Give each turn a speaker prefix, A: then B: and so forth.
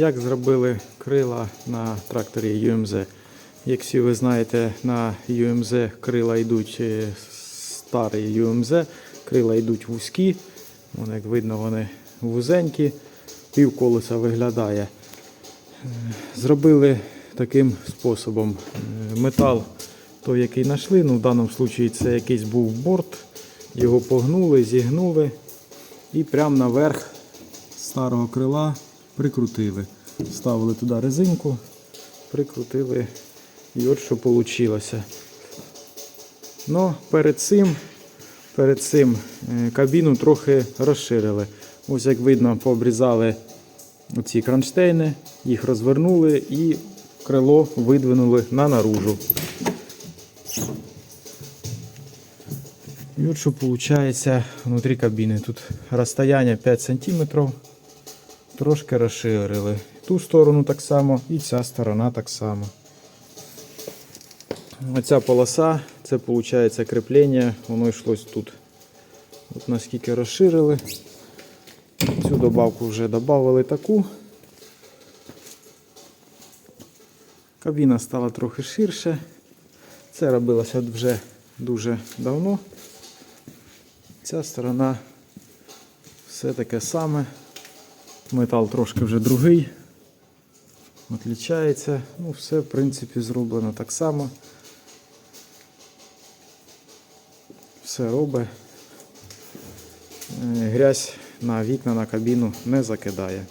A: Як зробили крила на тракторі UMZ? Як всі ви знаєте, на UMZ крила йдуть е, старий UMZ, крила йдуть вузькі. Вон, як видно, вони вузенькі, півколеса виглядає. Е, Зробили таким способом. Е, Метал, той, який знайшли, ну в даному випадку це якийсь був борт, його погнули, зігнули і прямо наверх старого крила прикрутили. Ставили туди резинку, прикрутили і от що вийшло. Ну, перед цим, перед цим е, кабіну трохи розширили. Ось як видно, пообрізали оці кронштейни, їх розвернули і крило видвинули на наружу. І от що виходить внутрі кабіни. Тут розстояння 5 см. Трошки розширили. Ту сторону так само і ця сторона так само. Оця полоса, це виходить кріплення, воно йшлось тут. От наскільки розширили. Цю добавку вже додали таку. Кабіна стала трохи ширше. Це робилося вже дуже давно. Ця сторона все таке саме. Метал трошки вже другий. Отлічається. Ну, все, в принципі, зроблено так само. Все робить. Е, Грязь на вікна, на кабіну не закидає.